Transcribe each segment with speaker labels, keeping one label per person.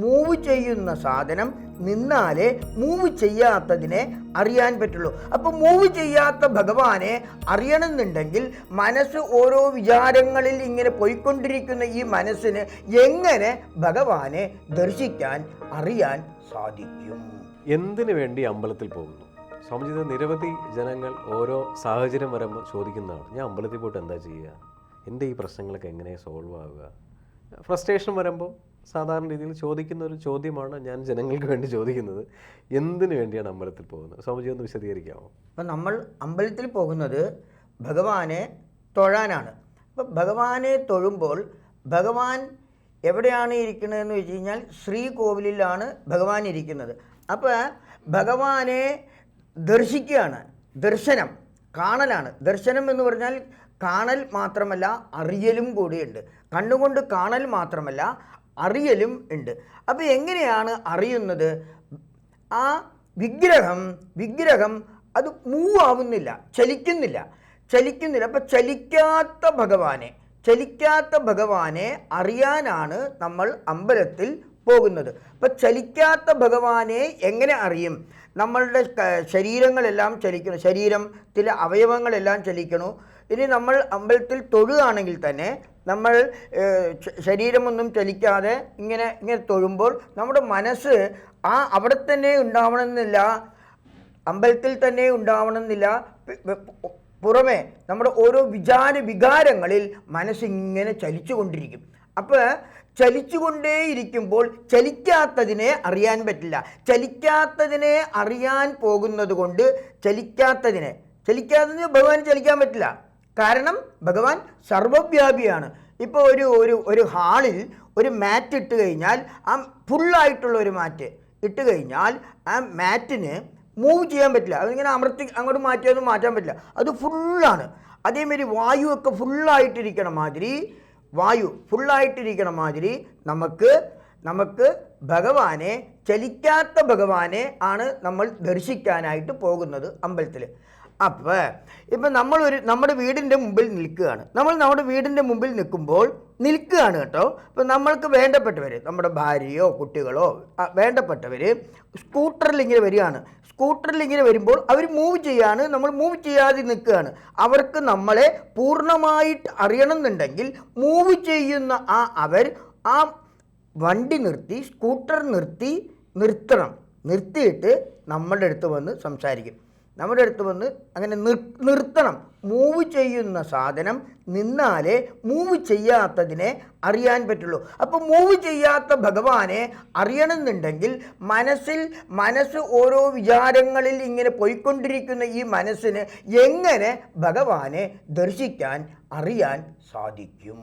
Speaker 1: Move ചെയ്യുന്ന സാധനം നിന്നാലേ മൂവ് ചെയ്യാത്തതിനെ അറിയാൻ പറ്റുള്ളൂ. അപ്പൊ മൂവ് ചെയ്യാത്ത ഭഗവാനെ അറിയണമെന്നുണ്ടെങ്കിൽ മനസ്സ് ഓരോ വിചാരങ്ങളിൽ ഇങ്ങനെ പോയിക്കൊണ്ടിരിക്കുന്ന ഈ മനസ്സിന് എങ്ങനെ ഭഗവാനെ ദർശിക്കാൻ അറിയാൻ സാധിക്കും?
Speaker 2: എന്തിനു വേണ്ടി അമ്പലത്തിൽ പോകുന്നു? സ്വാമിജിത് നിരവധി ജനങ്ങൾ ഓരോ സാഹചര്യം വരുമ്പോൾ ചോദിക്കുന്നതാണ്. ഞാൻ അമ്പലത്തിൽ പോയിട്ട് എന്താ ചെയ്യുക? എന്റെ ഈ പ്രശ്നങ്ങളൊക്കെ എങ്ങനെ സോൾവ് ആവുക? ഫ്രസ്ട്രേഷൻ വരുമ്പോൾ സാധാരണ രീതിയിൽ ചോദിക്കുന്ന ഒരു ചോദ്യമാണ് ഞാൻ ജനങ്ങൾക്ക് വേണ്ടി ചോദിക്കുന്നത്. എന്തിനു വേണ്ടിയാണ് അമ്പലത്തിൽ പോകുന്നത്? സ്വാമിജി ഒന്ന് വിശദീകരിക്കാമോ?
Speaker 1: അപ്പം നമ്മൾ അമ്പലത്തിൽ പോകുന്നത് ഭഗവാനെ തൊഴാനാണ്. അപ്പം ഭഗവാനെ തൊഴുമ്പോൾ ഭഗവാൻ എവിടെയാണ് ഇരിക്കുന്നതെന്ന് വെച്ച് കഴിഞ്ഞാൽ ശ്രീകോവിലിലാണ് ഭഗവാൻ ഇരിക്കുന്നത്. അപ്പോൾ ഭഗവാനെ ദർശിക്കുകയാണ്. ദർശനം കാണലാണ്. ദർശനം എന്ന് പറഞ്ഞാൽ കാണൽ മാത്രമല്ല അറിയലും കൂടിയുണ്ട്. കണ്ണുകൊണ്ട് കാണൽ മാത്രമല്ല അറിയലും ഉണ്ട്. അപ്പോൾ എങ്ങനെയാണ് അറിയുന്നത്? ആ വിഗ്രഹം വിഗ്രഹം അത് മൂവ് ആവുന്നില്ല ചലിക്കുന്നില്ല. ചലിക്കുന്നില്ല. അപ്പം ചലിക്കാത്ത ഭഗവാനെ ചലിക്കാത്ത ഭഗവാനെ അറിയാനാണ് നമ്മൾ അമ്പലത്തിൽ പോകുന്നത്. അപ്പം ചലിക്കാത്ത ഭഗവാനെ എങ്ങനെ അറിയും? നമ്മളുടെ ശരീരങ്ങളെല്ലാം ചലിക്കണം. ശരീരത്തിലെ അവയവങ്ങളെല്ലാം ചലിക്കണു. ഇനി നമ്മൾ അമ്പലത്തിൽ തൊഴുകയാണെങ്കിൽ തന്നെ നമ്മൾ ശരീരമൊന്നും ചലിക്കാതെ ഇങ്ങനെ ഇങ്ങനെ തൊഴുമ്പോൾ നമ്മുടെ മനസ്സ് ആ അവിടെ തന്നെ ഉണ്ടാവണമെന്നില്ല അമ്പലത്തിൽ തന്നെ ഉണ്ടാവണമെന്നില്ല പുറമെ നമ്മുടെ ഓരോ വിചാര വികാരങ്ങളിൽ മനസ്സിങ്ങനെ ചലിച്ചുകൊണ്ടിരിക്കും. അപ്പോൾ ചലിച്ചുകൊണ്ടേയിരിക്കുമ്പോൾ ചലിക്കാത്തതിനെ അറിയാൻ പറ്റില്ല. ചലിക്കാത്തതിനെ അറിയാൻ പോകുന്നത് കൊണ്ട് ചലിക്കാത്തതിനെ ചലിക്കാത്തതിന് ഭഗവാൻ ചലിക്കാൻ പറ്റില്ല. കാരണം ഭഗവാൻ സർവവ്യാപിയാണ്. ഇപ്പോൾ ഒരു ഒരു ഒരു ഹാളിൽ ഒരു മാറ്റ് ഇട്ട് കഴിഞ്ഞാൽ ആ ഫുള്ളായിട്ടുള്ള ഒരു മാറ്റ് ഇട്ട് കഴിഞ്ഞാൽ ആ മാറ്റിന് മൂവ് ചെയ്യാൻ പറ്റില്ല. അതിങ്ങനെ അമർത്തി അങ്ങോട്ട് മാറ്റിയൊന്നും മാറ്റാൻ പറ്റില്ല. അത് ഫുള്ളാണ് അതേമാതിരി വായുവൊക്കെ ഫുള്ളായിട്ടിരിക്കണ മാതിരി വായു ഫുള്ളായിട്ടിരിക്കണ മാതിരി നമുക്ക് നമുക്ക് ഭഗവാനെ ചലിക്കാത്ത ഭഗവാനെ ആണ് നമ്മൾ ദർശിക്കാനായിട്ട് പോകുന്നത് അമ്പലത്തിൽ അപ്പോൾ ഇപ്പം നമ്മളൊരു നമ്മുടെ വീടിന്റെ മുമ്പിൽ നിൽക്കുകയാണ്. നമ്മൾ നമ്മുടെ വീടിന്റെ മുമ്പിൽ നിൽക്കുമ്പോൾ നിൽക്കുകയാണ് കേട്ടോ. ഇപ്പം നമ്മൾക്ക് വേണ്ടപ്പെട്ടവർ നമ്മുടെ ഭാര്യയോ കുട്ടികളോ വേണ്ടപ്പെട്ടവർ സ്കൂട്ടറിൽ ഇങ്ങനെ വരികയാണ്. സ്കൂട്ടറിൽ ഇങ്ങനെ വരുമ്പോൾ അവർ മൂവ് ചെയ്യാണ്. നമ്മൾ മൂവ് ചെയ്യാതെ നിൽക്കുകയാണ്. അവർക്ക് നമ്മളെ പൂർണമായിട്ട് അറിയണമെന്നുണ്ടെങ്കിൽ മൂവ് ചെയ്യുന്ന ആ അവർ ആ വണ്ടി നിർത്തി സ്കൂട്ടർ നിർത്തി നിർത്തണം. നിർത്തിയിട്ട് നമ്മളുടെ അടുത്ത് വന്ന് സംസാരിക്കും. നമ്മുടെ അടുത്ത് വന്ന് അങ്ങനെ നിർ നിർത്തണം. മൂവ് ചെയ്യുന്ന സാധനം നിന്നാലേ മൂവ് ചെയ്യാത്തതിനെ അറിയാൻ പറ്റുള്ളൂ. അപ്പോൾ മൂവ് ചെയ്യാത്ത ഭഗവാനെ അറിയണമെന്നുണ്ടെങ്കിൽ മനസ്സിൽ മനസ്സ് ഓരോ വിചാരങ്ങളിൽ ഇങ്ങനെ പോയിക്കൊണ്ടിരിക്കുന്ന ഈ മനസ്സിന് എങ്ങനെ ഭഗവാനെ ദർശിക്കാൻ അറിയാൻ സാധിക്കും?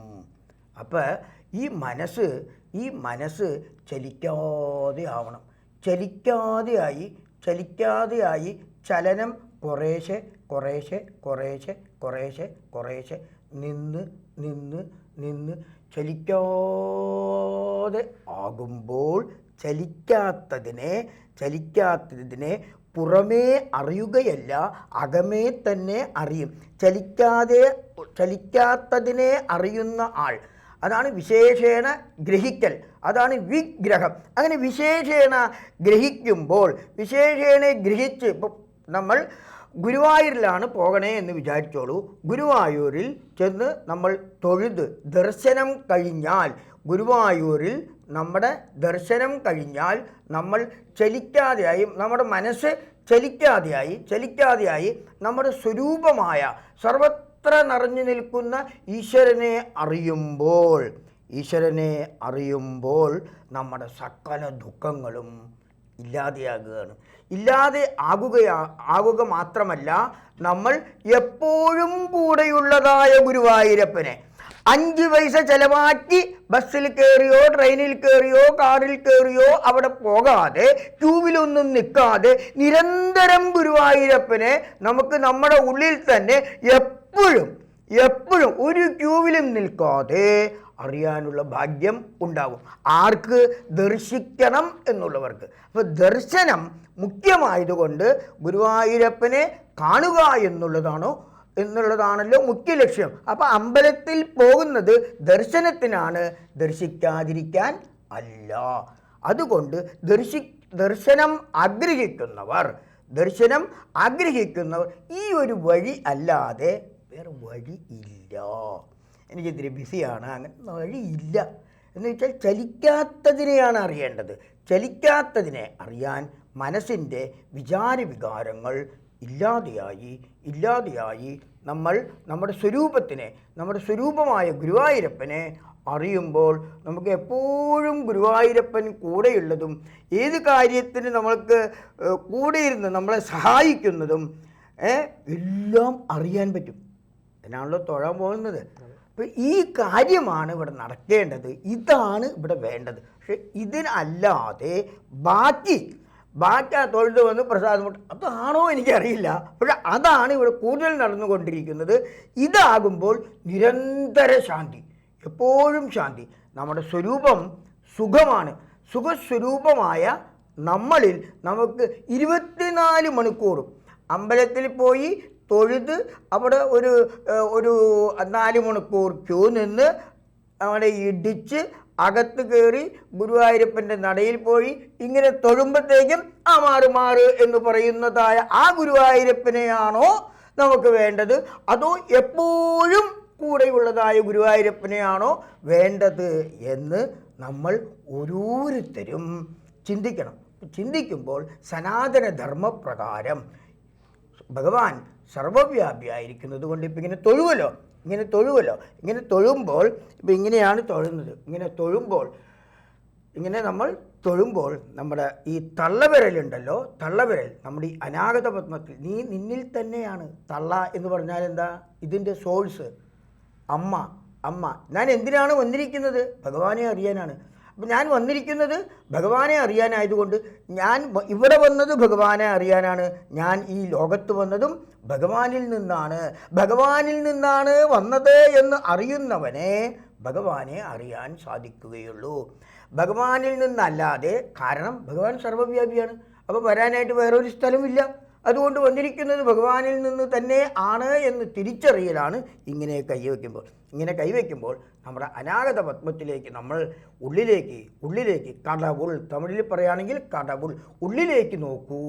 Speaker 1: അപ്പോൾ ഈ മനസ്സ് ഈ മനസ്സ് ചലിക്കാതെ ആവണം. ചലിക്കാതെയായി ചലിക്കാതെയായി ചലനം കുറേശ്ശെ കുറേശ്ശെ കുറേശ്ശെ കുറേശ്ശെ കുറേശ്ശെ നിന്ന് നിന്ന് നിന്ന് ചലിക്കാതെ ആകുമ്പോൾ ചലിക്കാത്തതിനെ ചലിക്കാത്തതിനെ പുറമേ അറിയുകയല്ല അകമേ തന്നെ അറിയും. ചലിക്കാതെ ചലിക്കാത്തതിനെ അറിയുന്ന ആൾ. അതാണ് വിശേഷേണ ഗ്രഹിക്കൽ. അതാണ് വിഗ്രഹം. അങ്ങനെ വിശേഷേണ ഗ്രഹിക്കുമ്പോൾ വിശേഷേണ ഗ്രഹിച്ച് ഇപ്പം നമ്മൾ ഗുരുവായൂരിലാണ് പോകണേ എന്ന് വിചാരിച്ചോളൂ. ഗുരുവായൂരിൽ ചെന്ന് നമ്മൾ തൊഴുത് ദർശനം കഴിഞ്ഞാൽ ഗുരുവായൂരിൽ നമ്മുടെ ദർശനം കഴിഞ്ഞാൽ നമ്മൾ ചലിക്കാതെയായി നമ്മുടെ മനസ്സ് ചലിക്കാതെയായി ചലിക്കാതെയായി നമ്മുടെ സ്വരൂപമായ സർവത്ര നിറഞ്ഞു നിൽക്കുന്ന ഈശ്വരനെ അറിയുമ്പോൾ ഈശ്വരനെ അറിയുമ്പോൾ നമ്മുടെ സകല ദുഃഖങ്ങളും ഇല്ലാതെയാകുകയാണ്. ഇല്ലാതെ ആകുകയാ ആകുക മാത്രമല്ല നമ്മൾ എപ്പോഴും കൂടെയുള്ളതായ ഗുരുവായൂരപ്പനെ. അഞ്ച് പൈസ ചെലവാക്കി ബസ്സിൽ കയറിയോ ട്രെയിനിൽ കയറിയോ കാറിൽ കയറിയോ അവിടെ പോകാതെ ക്യൂവിലൊന്നും നിൽക്കാതെ നിരന്തരം ഗുരുവായൂരപ്പനെ നമുക്ക് നമ്മുടെ ഉള്ളിൽ തന്നെ എപ്പോഴും എപ്പോഴും ഒരു ക്യൂവിലും നിൽക്കാതെ അറിയാനുള്ള ഭാഗ്യം ഉണ്ടാകും. ആർക്ക്? ദർശിക്കണം എന്നുള്ളവർക്ക്. അപ്പോൾ ദർശനം മുഖ്യമായതുകൊണ്ട് ഗുരുവായൂരപ്പനെ കാണുക എന്നുള്ളതാണോ? എന്നുള്ളതാണല്ലോ മുഖ്യ ലക്ഷ്യം. അപ്പോൾ അമ്പലത്തിൽ പോകുന്നത് ദർശനത്തിനാണ്. ദർശിക്കാതിരിക്കാൻ അല്ല. അതുകൊണ്ട് ദർശി ദർശനം ആഗ്രഹിക്കുന്നവർ ദർശനം ആഗ്രഹിക്കുന്നവർ ഈ ഒരു വഴി അല്ലാതെ വേറെ വഴി ഇല്ല. എനിക്ക് ഇത്തിരി ബിസിയാണ് അങ്ങനെ വഴിയില്ല. എന്ന് വെച്ചാൽ ചലിക്കാത്തതിനെയാണ് അറിയേണ്ടത്. ചലിക്കാത്തതിനെ അറിയാൻ മനസ്സിന്റെ വിചാരവികാരങ്ങൾ ഇല്ലാതെയായി ഇല്ലാതെയായി നമ്മൾ നമ്മുടെ സ്വരൂപത്തിനെ നമ്മുടെ സ്വരൂപമായ ഗുരുവായൂരപ്പനെ അറിയുമ്പോൾ നമുക്ക് എപ്പോഴും ഗുരുവായൂരപ്പൻ കൂടെയുള്ളതും ഏത് കാര്യത്തിന് നമ്മൾക്ക് കൂടെ ഇരുന്ന് നമ്മളെ സഹായിക്കുന്നതും എല്ലാം അറിയാൻ പറ്റും. എന്നാണല്ലോ തൊഴാൻ പോകുന്നത്. അപ്പോൾ ഈ കാര്യമാണ് ഇവിടെ നടക്കേണ്ടത്. ഇതാണ് ഇവിടെ വേണ്ടത്. പക്ഷെ ഇതിനല്ലാതെ ബാക്കി ബാക്കി ആ തൊഴുത് വന്ന് പ്രസാദം കൊണ്ട് അതാണോ എനിക്കറിയില്ല. പക്ഷെ അതാണ് ഇവിടെ കൂടുതൽ നടന്നുകൊണ്ടിരിക്കുന്നത്. ഇതാകുമ്പോൾ നിരന്തര ശാന്തി എപ്പോഴും ശാന്തി. നമ്മുടെ സ്വരൂപം സുഖമാണ്. സുഖസ്വരൂപമായ നമ്മളിൽ നമുക്ക് ഇരുപത്തിനാല് മണിക്കൂറും അമ്പലത്തിൽ പോയി തൊഴുത് അവിടെ ഒരു ഒരു നാല് മണിക്കൂർ ക്യൂ നിന്ന് അവിടെ ഇടിച്ച് അകത്ത് കയറി ഗുരുവായൂരപ്പന്റെ നടയിൽ പോയി. ഇങ്ങനെ തൊഴുമ്പത്തേക്കും ആ മാറു മാറ് എന്ന് പറയുന്നതായ ആ ഗുരുവായൂരപ്പനെയാണോ നമുക്ക് വേണ്ടത്? അതോ എപ്പോഴും കൂടെയുള്ളതായ ഗുരുവായൂരപ്പനെയാണോ വേണ്ടത് എന്ന് നമ്മൾ ഓരോരുത്തരും ചിന്തിക്കണം. ചിന്തിക്കുമ്പോൾ സനാതനധർമ്മപ്രകാരം ഭഗവാൻ സർവവ്യാപിയായിരിക്കുന്നത് കൊണ്ട് ഇപ്പം ഇങ്ങനെ തൊഴുവല്ലോ ഇങ്ങനെ തൊഴുവല്ലോ. ഇങ്ങനെ തൊഴുമ്പോൾ ഇപ്പം ഇങ്ങനെയാണ് തൊഴുന്നത്. ഇങ്ങനെ തൊഴുമ്പോൾ ഇങ്ങനെ നമ്മൾ തൊഴുമ്പോൾ നമ്മുടെ ഈ തള്ളവിരലുണ്ടല്ലോ തള്ളവിരൽ നമ്മുടെ ഈ അനാഗത പത്മത്തിൽ നീ നിന്നിൽ തന്നെയാണ്. തള്ള എന്ന് പറഞ്ഞാൽ എന്താ? ഇതിന്റെ സോഴ്സ്. അമ്മ അമ്മ. ഞാൻ എന്തിനാണ് വന്നിരിക്കുന്നത്? ഭഗവാനെ അറിയാനാണ്. അപ്പം ഞാൻ വന്നിരിക്കുന്നത് ഭഗവാനെ അറിയാനായതുകൊണ്ട് ഞാൻ ഇവിടെ വന്നത് ഭഗവാനെ അറിയാനാണ്. ഞാൻ ഈ ലോകത്ത് വന്നതും ഭഗവാനിൽ നിന്നാണ്. ഭഗവാനിൽ നിന്നാണ് വന്നത് എന്ന് അറിയുന്നവനെ ഭഗവാനെ അറിയാൻ സാധിക്കുകയുള്ളൂ. ഭഗവാനിൽ നിന്നല്ലാതെ കാരണം ഭഗവാൻ സർവവ്യാപിയാണ്. അപ്പോൾ വരാനായിട്ട് വേറൊരു സ്ഥലമില്ല. അതുകൊണ്ട് വന്നിരിക്കുന്നത് ഭഗവാനിൽ നിന്ന് തന്നെ ആണ് എന്ന് തിരിച്ചറിയലാണ് ഇങ്ങനെ കൈവയ്ക്കുമ്പോൾ ഇങ്ങനെ കൈവയ്ക്കുമ്പോൾ നമ്മുടെ അനാഗത പത്മത്തിലേക്ക് നമ്മൾ ഉള്ളിലേക്ക് ഉള്ളിലേക്ക് കടവുൾ. തമിഴിൽ പറയുകയാണെങ്കിൽ കടവുൾ. ഉള്ളിലേക്ക് നോക്കൂ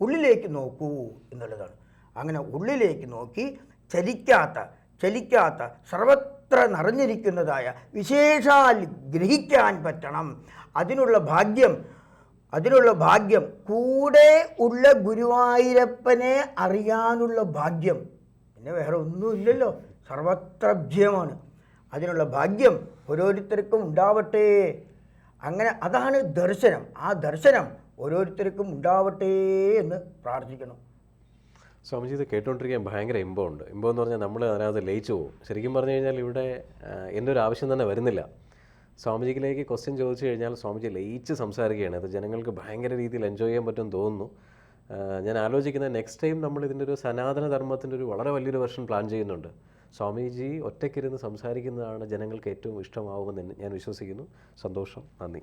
Speaker 1: ഉള്ളിലേക്ക് നോക്കൂ എന്നുള്ളതാണ്. അങ്ങനെ ഉള്ളിലേക്ക് നോക്കി ചലിക്കാത്ത ചലിക്കാത്ത സർവത്ര നിറഞ്ഞിരിക്കുന്നതായ വിശേഷാൽ ഗ്രഹിക്കാൻ പറ്റണം. അതിനുള്ള ഭാഗ്യം അതിനുള്ള ഭാഗ്യം കൂടെ ഉള്ള ഗുരുവായൂരപ്പനെ അറിയാനുള്ള ഭാഗ്യം. പിന്നെ വേറെ ഒന്നുമില്ലല്ലോ സർവത്രഭ്യമാണ് അതിനുള്ള ഭാഗ്യം ഓരോരുത്തർക്കും ഉണ്ടാവട്ടെ. അങ്ങനെ അതാണ് ദർശനം. ആ ദർശനം ഓരോരുത്തർക്കും ഉണ്ടാവട്ടെ എന്ന് പ്രാർത്ഥിക്കണം
Speaker 2: സ്വാമിജി ഇത് കേട്ടോണ്ടിരിക്കാൻ ഭയങ്കര ഇമ്പമുണ്ട്. ഇമ്പം എന്ന് പറഞ്ഞാൽ നമ്മൾ അതിനകത്ത് ലയിച്ചു പോകും. ശരിക്കും പറഞ്ഞു കഴിഞ്ഞാൽ ഇവിടെ എന്റെ ഒരു ആവശ്യം തന്നെ വരുന്നില്ല. സ്വാമിജിയിലേക്ക് ക്വസ്റ്റ്യൻ ചോദിച്ചു കഴിഞ്ഞാൽ സ്വാമിജി ലയിച്ച് സംസാരിക്കുകയാണ്. അത് ജനങ്ങൾക്ക് ഭയങ്കര രീതിയിൽ എൻജോയ് ചെയ്യാൻ പറ്റും തോന്നുന്നു. ഞാൻ ആലോചിക്കുന്നത് നെക്സ്റ്റ് ടൈം നമ്മൾ ഇതിന്റെ ഒരു സനാതന ധർമ്മത്തിന്റെ ഒരു വളരെ വലിയൊരു വെർഷൻ പ്ലാൻ ചെയ്യുന്നുണ്ട്. സ്വാമിജി ഒറ്റയ്ക്കിരുന്ന് സംസാരിക്കുന്നതാണ് ജനങ്ങൾക്ക് ഏറ്റവും ഇഷ്ടമാവുമെന്ന് ഞാൻ വിശ്വസിക്കുന്നു. സന്തോഷം. നന്ദി.